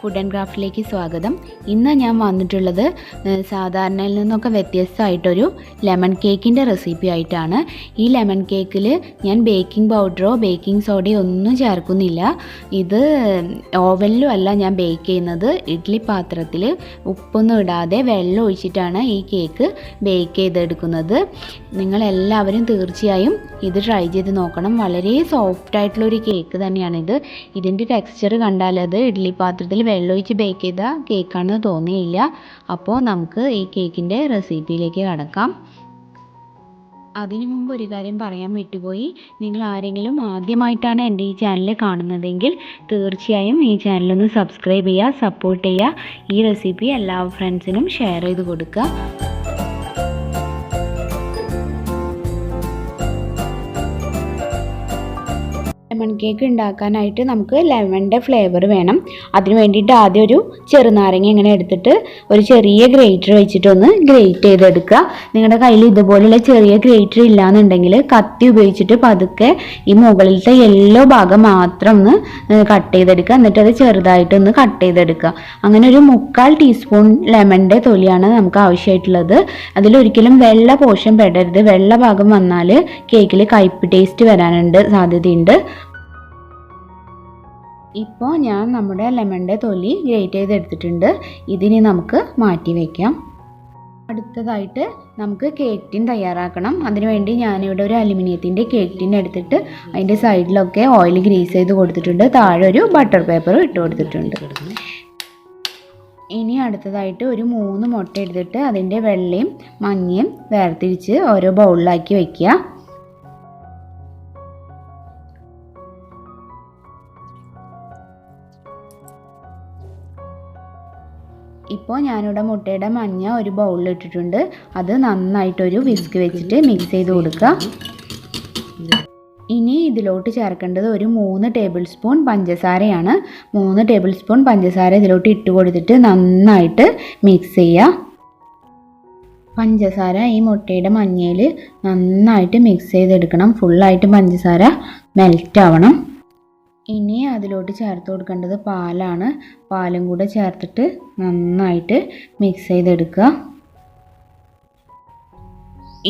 Food and ക്രാഫ്റ്റിലേക്ക് സ്വാഗതം. ഇന്ന് ഞാൻ വന്നിട്ടുള്ളത് സാധാരണയിൽ നിന്നൊക്കെ വ്യത്യസ്തമായിട്ടൊരു ലെമൺ കേക്കിന്റെ റെസിപ്പി ആയിട്ടാണ്. ഈ ലെമൺ കേക്കിൽ ഞാൻ ബേക്കിംഗ് പൗഡറോ ബേക്കിംഗ് സോഡയോ ഒന്നും ചേർക്കുന്നില്ല. ഇത് ഓവനിലും അല്ല ഞാൻ ബേക്ക് ചെയ്യുന്നത്. ഇഡ്ഡലി പാത്രത്തിൽ ഉപ്പൊന്നും ഇടാതെ വെള്ളം ഒഴിച്ചിട്ടാണ് ഈ കേക്ക് ബേക്ക് ചെയ്തെടുക്കുന്നത്. നിങ്ങളെല്ലാവരും തീർച്ചയായും ഇത് ട്രൈ ചെയ്ത് നോക്കണം. വളരെ സോഫ്റ്റ് ആയിട്ടുള്ള ഒരു കേക്ക് തന്നെയാണിത്. ഇതിന്റെ ടെക്സ്ചർ കണ്ടാലത് ഇഡ്ഡലി പാത്രത്തിൽ വെള്ളമൊഴിച്ച് ബേക്ക് ചെയ്ത കേക്കാണെന്ന് തോന്നിയില്ല. അപ്പോൾ നമുക്ക് ഈ കേക്കിന്റെ റെസിപ്പിയിലേക്ക് കടക്കാം. അതിനു മുമ്പ് ഒരു കാര്യം പറയാൻ വിട്ടുപോയി. നിങ്ങൾ ആരെങ്കിലും ആദ്യമായിട്ടാണ് എന്റെ ഈ ചാനൽ കാണുന്നതെങ്കിൽ തീർച്ചയായും ഈ ചാനലൊന്ന് സബ്സ്ക്രൈബ് ചെയ്യുക സപ്പോർട്ട് ചെയ്യുക. ഈ റെസിപ്പി എല്ലാ ഫ്രണ്ട്സിനും ഷെയർ ചെയ്ത് കൊടുക്കുക. ലെമൺ കേക്ക് ഉണ്ടാക്കാനായിട്ട് നമുക്ക് ലെമണിന്റെ ഫ്ലേവർ വേണം. അതിന് വേണ്ടിയിട്ട് ആദ്യം ഒരു ചെറുനാരങ്ങ ഇങ്ങനെ എടുത്തിട്ട് ഒരു ചെറിയ ഗ്രേറ്റർ വെച്ചിട്ടൊന്ന് ഗ്രേറ്റ് ചെയ്തെടുക്കുക. നിങ്ങളുടെ കയ്യിൽ ഇതുപോലെയുള്ള ചെറിയ ഗ്രേറ്റർ ഇല്ലാന്നുണ്ടെങ്കിൽ കത്തി ഉപയോഗിച്ചിട്ട് പതുക്കെ ഈ മുകളിലത്തെ യെല്ലോ ഭാഗം മാത്രം ഒന്ന് കട്ട് ചെയ്തെടുക്കുക. എന്നിട്ട് അത് ചെറുതായിട്ടൊന്ന് കട്ട് ചെയ്തെടുക്കുക. അങ്ങനെ ഒരു മുക്കാൽ ടീസ്പൂൺ ലെമണിന്റെ തൊലിയാണ് നമുക്ക് ആവശ്യമായിട്ടുള്ളത്. അതിലൊരിക്കലും വെള്ള പോഷൻ പെടരുത്. വെള്ള ഭാഗം വന്നാൽ കേക്കിൽ കയ്പ് ടേസ്റ്റ് വരാനുണ്ട് സാധ്യതയുണ്ട്. ഇപ്പോൾ ഞാൻ നമ്മുടെ ലെമണിന്റെ തൊലി ഗ്രേറ്റ് ചെയ്തെടുത്തിട്ടുണ്ട്. ഇതിനി നമുക്ക് മാറ്റി വയ്ക്കാം അടുത്തതായിട്ട് നമുക്ക് കേക്ക് ടിൻ തയ്യാറാക്കണം. അതിനുവേണ്ടി ഞാനിവിടെ ഒരു അലുമിനിയത്തിന്റെ കേക്ക് ടിൻ എടുത്തിട്ട് അതിന്റെ സൈഡിലൊക്കെ ഓയിൽ ഗ്രീസ് ചെയ്ത് കൊടുത്തിട്ടുണ്ട്. താഴെ ഒരു ബട്ടർ പേപ്പർ ഇട്ട് കൊടുത്തിട്ടുണ്ട്. ഇനി അടുത്തതായിട്ട് ഒരു മൂന്ന് മുട്ട എടുത്തിട്ട് അതിന്റെ വെള്ളയും മഞ്ഞയും വേർതിരിച്ച് ഓരോ ബൗളിലാക്കി വയ്ക്കുക ഇപ്പോൾ ഞാനിവിടെ മുട്ടയുടെ മഞ്ഞ ഒരു ബൗളിൽ ഇട്ടിട്ടുണ്ട്. അത് നന്നായിട്ടൊരു വിസ്ക് വെച്ചിട്ട് മിക്സ് ചെയ്ത് കൊടുക്കുക ഇനി ഇതിലോട്ട് ചേർക്കേണ്ടത് ഒരു മൂന്ന് ടേബിൾ സ്പൂൺ പഞ്ചസാരയാണ്. മൂന്ന് ടേബിൾ സ്പൂൺ പഞ്ചസാര ഇതിലോട്ട് ഇട്ട് കൊടുത്തിട്ട് നന്നായിട്ട് മിക്സ് ചെയ്യുക പഞ്ചസാര ഈ മുട്ടയുടെ മഞ്ഞയിൽ നന്നായിട്ട് മിക്സ് ചെയ്തെടുക്കണം. ഫുള്ളായിട്ട് പഞ്ചസാര മെൽറ്റ് ആവണം. ഇനി അതിലോട്ട് ചേർത്ത് കൊടുക്കേണ്ടത് പാലാണ്. പാലും കൂടെ ചേർത്തിട്ട് നന്നായിട്ട് മിക്സ് ചെയ്തെടുക്കുക.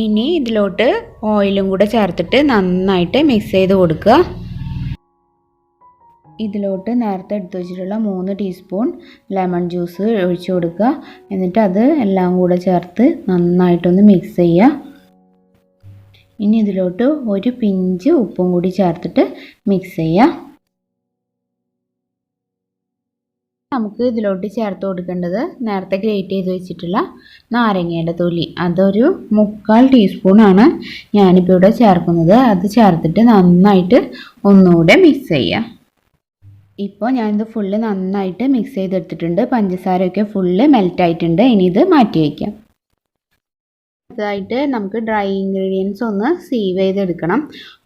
ഇനി ഇതിലോട്ട് ഓയിലും കൂടെ ചേർത്തിട്ട് നന്നായിട്ട് മിക്സ് ചെയ്ത് കൊടുക്കുക. ഇതിലോട്ട് നേരത്തെ എടുത്തു വെച്ചിട്ടുള്ള മൂന്ന് ടീസ്പൂൺ ലെമൺ ജ്യൂസ് ഒഴിച്ചു കൊടുക്കുക. എന്നിട്ട് അത് എല്ലാം കൂടെ ചേർത്ത് നന്നായിട്ടൊന്ന് മിക്സ് ചെയ്യുക. ഇനി ഇതിലോട്ട് ഒരു പിഞ്ച് ഉപ്പും കൂടി ചേർത്തിട്ട് മിക്സ് ചെയ്യുക. നമുക്ക് ഇതിലോട്ട് ചേർത്ത് കൊടുക്കേണ്ടത് നേരത്തെ ഗ്രേറ്റ് ചെയ്ത് വെച്ചിട്ടുള്ള നാരങ്ങയുടെ തൊലി. അതൊരു മുക്കാൽ ടീസ്പൂണാണ് ഞാനിപ്പോൾ ഇവിടെ ചേർക്കുന്നത്. അത് ചേർത്തിട്ട് നന്നായിട്ട് ഒന്നുകൂടെ മിക്സ് ചെയ്യുക ഇപ്പോൾ ഞാനിത് ഫുള്ള് നന്നായിട്ട് മിക്സ് ചെയ്തെടുത്തിട്ടുണ്ട്. പഞ്ചസാരയൊക്കെ ഫുള്ള് മെൽറ്റ് ആയിട്ടുണ്ട്. ഇനി ഇത് മാറ്റി വയ്ക്കാം അടുത്തതായിട്ട് നമുക്ക് ഡ്രൈ ഇൻഗ്രീഡിയൻസ് ഒന്ന് സീവ് ചെയ്തെടുക്കണം.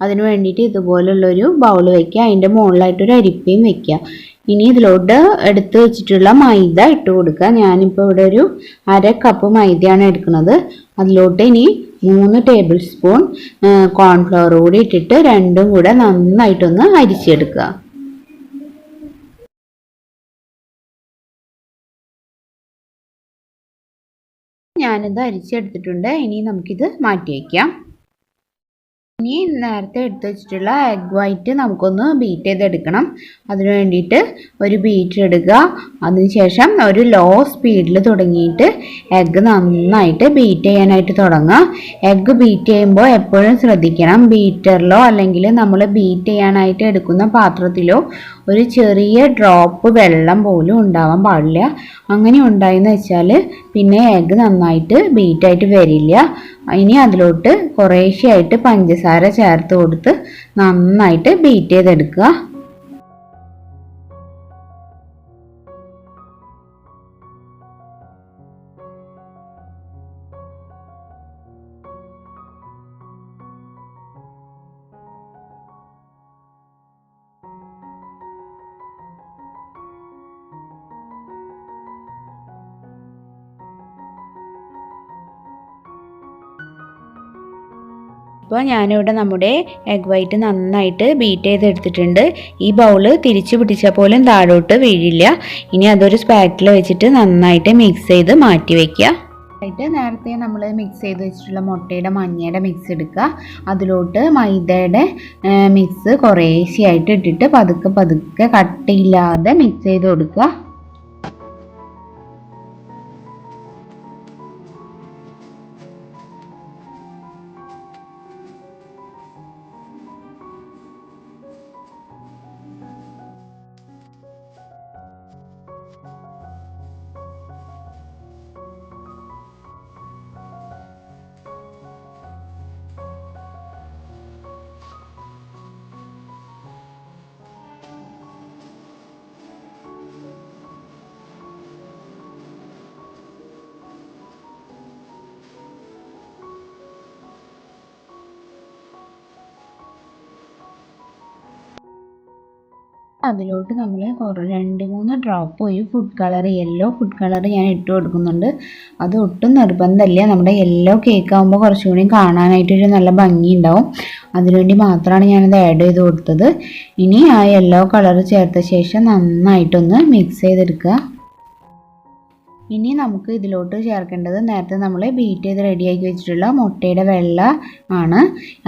അതിന് വേണ്ടിയിട്ട് ഇതുപോലുള്ളൊരു ബൗൾ വയ്ക്കുക അതിന്റെ മുകളിലായിട്ടൊരു അരിപ്പയും വെക്കുക. ഇനി ഇതിലോട്ട് എടുത്ത് വെച്ചിട്ടുള്ള മൈദ ഇട്ട് കൊടുക്കുക. ഞാനിപ്പോൾ ഇവിടെ ഒരു അര കപ്പ് മൈദയാണ് എടുക്കുന്നത്. അതിലോട്ട് ഇനി മൂന്ന് ടേബിൾ സ്പൂൺ കോൺഫ്ലവർ കൂടി ഇട്ടിട്ട് രണ്ടും കൂടെ നന്നായിട്ടൊന്ന് അരിച്ചെടുക്കുക. ഞാനിത് അരിച്ചെടുത്തിട്ടുണ്ട്. ഇനി നമുക്കിത് മാറ്റി വയ്ക്കാം ഇനി നേരത്തെ എടുത്ത് വെച്ചിട്ടുള്ള എഗ് വൈറ്റ് നമുക്കൊന്ന് ബീറ്റ് ചെയ്തെടുക്കണം. അതിനു വേണ്ടിയിട്ട് ഒരു ബീറ്റ് എടുക്കുക അതിനുശേഷം ഒരു ലോ സ്പീഡിൽ തുടങ്ങിയിട്ട് എഗ്ഗ് നന്നായിട്ട് ബീറ്റ് ചെയ്യാനായിട്ട് തുടങ്ങുക. എഗ്ഗ് ബീറ്റ് ചെയ്യുമ്പോൾ എപ്പോഴും ശ്രദ്ധിക്കണം. ബീറ്ററിലോ അല്ലെങ്കിൽ നമ്മൾ ബീറ്റ് ചെയ്യാനായിട്ട് എടുക്കുന്ന പാത്രത്തിലോ ഒരു ചെറിയ ഡ്രോപ്പ് വെള്ളം പോലും ഉണ്ടാവാൻ പാടില്ല. അങ്ങനെ ഉണ്ടായെന്ന് വെച്ചാൽ പിന്നെ എഗ്ഗ് നന്നായിട്ട് ബീറ്റായിട്ട് വരില്ല. ഇനി അതിലോട്ട് കുറേശ്ശെയായിട്ട് പഞ്ചസാര ചേർത്ത് കൊടുത്ത് നന്നായിട്ട് ബീറ്റ് ചെയ്തെടുക്കുക. ഇപ്പോൾ ഞാനിവിടെ നമ്മുടെ എഗ് വൈറ്റ് നന്നായിട്ട് ബീറ്റ് ചെയ്തെടുത്തിട്ടുണ്ട്. ഈ ബൗൾ തിരിച്ചു പിടിച്ചാൽ പോലും താഴോട്ട് വീഴില്ല. ഇനി അതൊരു സ്പാറ്റിൽ വെച്ചിട്ട് നന്നായിട്ട് മിക്സ് ചെയ്ത് മാറ്റി വയ്ക്കുക ആയിട്ട് നേരത്തെ നമ്മൾ മിക്സ് ചെയ്ത് വെച്ചിട്ടുള്ള മുട്ടയുടെ മഞ്ഞയുടെ മിക്സ് എടുക്കുക അതിലോട്ട് മൈദയുടെ മിക്സ് കുറേശ്ശെയായിട്ട് ഇട്ടിട്ട് പതുക്കെ പതുക്കെ കട്ടിയില്ലാതെ മിക്സ് ചെയ്ത് കൊടുക്കുക അതിലോട്ട് നമ്മൾ രണ്ട് മൂന്ന് ഡ്രോപ്പ് ഒരു food colour yellow food colour ഞാൻ ഇട്ട് കൊടുക്കുന്നുണ്ട്. അത് ഒട്ടും നിർബന്ധമില്ല. നമ്മുടെ യെല്ലോ കേക്ക് ആകുമ്പോൾ കുറച്ചുകൂടി കാണാനായിട്ടൊരു നല്ല ഭംഗി ഉണ്ടാവും. അതിനുവേണ്ടി മാത്രമാണ് ഞാനത് ആഡ് ചെയ്ത് കൊടുത്തത്. ഇനി ആ യെല്ലോ കളർ ചേർത്ത ശേഷം നന്നായിട്ടൊന്ന് മിക്സ് ചെയ്തെടുക്കുക. ഇനി നമുക്ക് ഇതിലോട്ട് ചേർക്കേണ്ടത് നേരത്തെ നമ്മൾ ബീറ്റ് ചെയ്ത് റെഡിയാക്കി വെച്ചിട്ടുള്ള മുട്ടയുടെ വെള്ള ആണ്.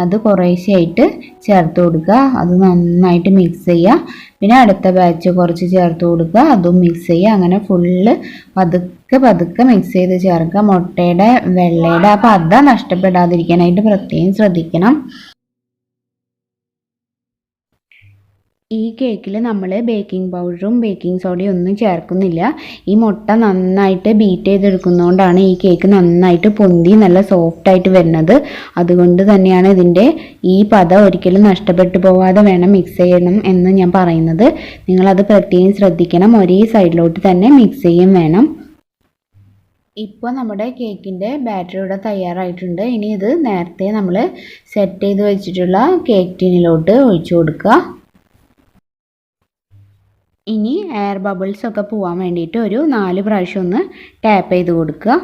അത് കുറേശ്ശെയായിട്ട് ചേർത്ത് കൊടുക്കുക. അത് നന്നായിട്ട് മിക്സ് ചെയ്യുക. പിന്നെ അടുത്ത ബാച്ച് കുറച്ച് ചേർത്ത് കൊടുക്കുക. അതും മിക്സ് ചെയ്യുക. അങ്ങനെ ഫുള്ള് പതുക്കെ പതുക്കെ മിക്സ് ചെയ്ത് ചേർക്കുക. മുട്ടയുടെ വെള്ളയുടെ ആ പത നഷ്ടപ്പെടാതിരിക്കാനായിട്ട് പ്രത്യേകം ശ്രദ്ധിക്കണം. ഈ കേക്കിൽ നമ്മൾ ബേക്കിംഗ് പൗഡറും ബേക്കിംഗ് സോഡയും ഒന്നും ചേർക്കുന്നില്ല. ഈ മുട്ട നന്നായിട്ട് ബീറ്റ് ചെയ്തെടുക്കുന്നതുകൊണ്ടാണ് ഈ കേക്ക് നന്നായിട്ട് പൊന്തി നല്ല സോഫ്റ്റായിട്ട് വരുന്നത്. അതുകൊണ്ട് തന്നെയാണ് ഇതിന്റെ ഈ പദം ഒരിക്കലും നഷ്ടപ്പെട്ടു പോവാതെ വേണം മിക്സ് ചെയ്യണം എന്ന് ഞാൻ പറയുന്നത്. നിങ്ങളത് പ്രത്യേകം ശ്രദ്ധിക്കണം. ഒരേ സൈഡിലോട്ട് തന്നെ മിക്സ് ചെയ്യും വേണം. ഇപ്പോൾ നമ്മുടെ കേക്കിന്റെ ബാറ്ററി ഇവിടെ തയ്യാറായിട്ടുണ്ട്. ഇനി ഇത് നേരത്തെ നമ്മൾ സെറ്റ് ചെയ്ത് വെച്ചിട്ടുള്ള കേക്ക് ടീനിലോട്ട് ഒഴിച്ചു കൊടുക്കുക. ഇനി എയർ ബബിൾസ് ഒക്കെ പോവാൻ വേണ്ടിയിട്ട് ഒരു നാല് പ്രാവശ്യം ഒന്ന് ടാപ്പ് ചെയ്ത് കൊടുക്കുക.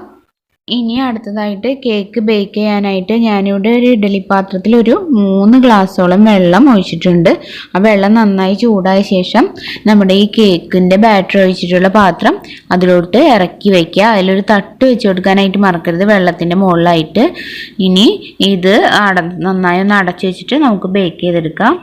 ഇനി അടുത്തതായിട്ട് കേക്ക് ബേക്ക് ചെയ്യാനായിട്ട് ഞാനിവിടെ ഒരു ഇഡലി പാത്രത്തിൽ ഒരു മൂന്ന് ഗ്ലാസ്സോളം വെള്ളം ഒഴിച്ചിട്ടുണ്ട്. ആ വെള്ളം നന്നായി ചൂടായ ശേഷം നമ്മുടെ ഈ കേക്കിന്റെ ബാറ്റർ ഒഴിച്ചിട്ടുള്ള പാത്രം അതിലോട്ട് ഇറക്കി വയ്ക്കുക. അതിലൊരു തട്ട് വെച്ച് കൊടുക്കാനായിട്ട് മറക്കരുത്. വെള്ളത്തിന്റെ മുകളിലായിട്ട്. ഇനി ഇത് അട നന്നായി ഒന്ന് അടച്ചു വെച്ചിട്ട് നമുക്ക് ബേക്ക് ചെയ്തെടുക്കാം.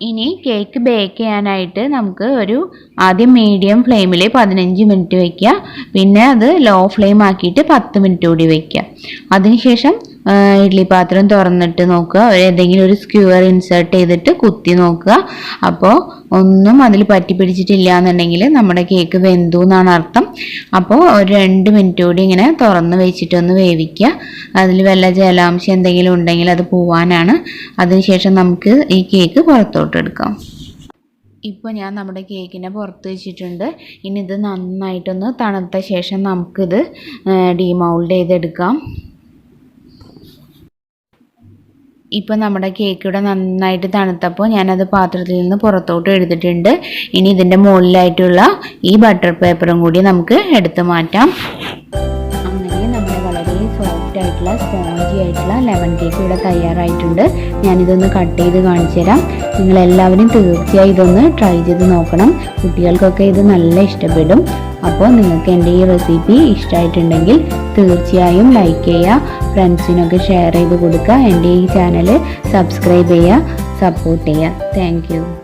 ഇനി കേക്ക് ബേക്ക് ചെയ്യാനായിട്ട് നമുക്ക് ഒരു ആദ്യം മീഡിയം ഫ്ലെയിമിൽ പതിനഞ്ച് മിനിറ്റ് വയ്ക്കുക പിന്നെ അത് ലോ ഫ്ലെയിം ആക്കിയിട്ട് പത്ത് മിനിറ്റ് കൂടി വയ്ക്കുക അതിനുശേഷം ഇഡ്ഡലി പാത്രം തുറന്നിട്ട് നോക്കുക. ഏതെങ്കിലും ഒരു സ്ക്യൂർ ഇൻസേർട്ട് ചെയ്തിട്ട് കുത്തി നോക്കുക. അപ്പോൾ ഒന്നും അതിൽ പറ്റി പിടിച്ചിട്ടില്ല എന്നുണ്ടെങ്കിൽ നമ്മുടെ കേക്ക് വെന്തു എന്നാണ് അർത്ഥം. അപ്പോൾ ഒരു രണ്ട് മിനിറ്റ് കൂടി ഇങ്ങനെ തുറന്ന് വെച്ചിട്ടൊന്ന് വേവിക്കുക. അതിൽ വല്ല ജലാംശം എന്തെങ്കിലും ഉണ്ടെങ്കിൽ അത് പോവാനാണ്. അതിനുശേഷം നമുക്ക് ഈ കേക്ക് പുറത്തോട്ട് എടുക്കാം. ഇപ്പോൾ ഞാൻ നമ്മുടെ കേക്കിനെ പുറത്ത് വെച്ചിട്ടുണ്ട്. ഇനി ഇത് നന്നായിട്ടൊന്ന് തണുത്ത ശേഷം നമുക്കിത് ഡീമൗൾഡ് ചെയ്തെടുക്കാം. ഇപ്പോൾ നമ്മുടെ കേക്ക് ഇവിടെ നന്നായിട്ട് തണുത്തപ്പോൾ ഞാനത് പാത്രത്തിൽ നിന്ന് പുറത്തോട്ട് എടുത്തിട്ടുണ്ട്. ഇനി ഇതിന്റെ മുകളിലായിട്ടുള്ള ഈ ബട്ടർ പേപ്പറും കൂടി നമുക്ക് എടുത്തു മാറ്റാം. അങ്ങനെ നമ്മൾ വളരെ സോഫ്റ്റ് ആയിട്ടുള്ള സ്പോഞ്ചി ആയിട്ടുള്ള ലെമൺ കേക്ക് ഇവിടെ തയ്യാറായിട്ടുണ്ട്. ഞാനിതൊന്ന് കട്ട് ചെയ്ത് കാണിച്ചു തരാം. നിങ്ങളെല്ലാവരും തീർച്ചയായും ഇതൊന്ന് ട്രൈ ചെയ്ത് നോക്കണം. കുട്ടികൾക്കൊക്കെ ഇത് നല്ല ഇഷ്ടപ്പെടും. അപ്പോൾ നിങ്ങൾക്ക് എന്റെ ഈ റെസിപ്പി ഇഷ്ടമായിട്ടുണ്ടെങ്കിൽ തീർച്ചയായും ലൈക്ക് ചെയ്യുക ഫ്രണ്ട്സിനൊക്കെ ഷെയർ ചെയ്ത് കൊടുക്കുക എന്റെ ഈ ചാനൽ സബ്സ്ക്രൈബ് ചെയ്യുക സപ്പോർട്ട് ചെയ്യുക. താങ്ക്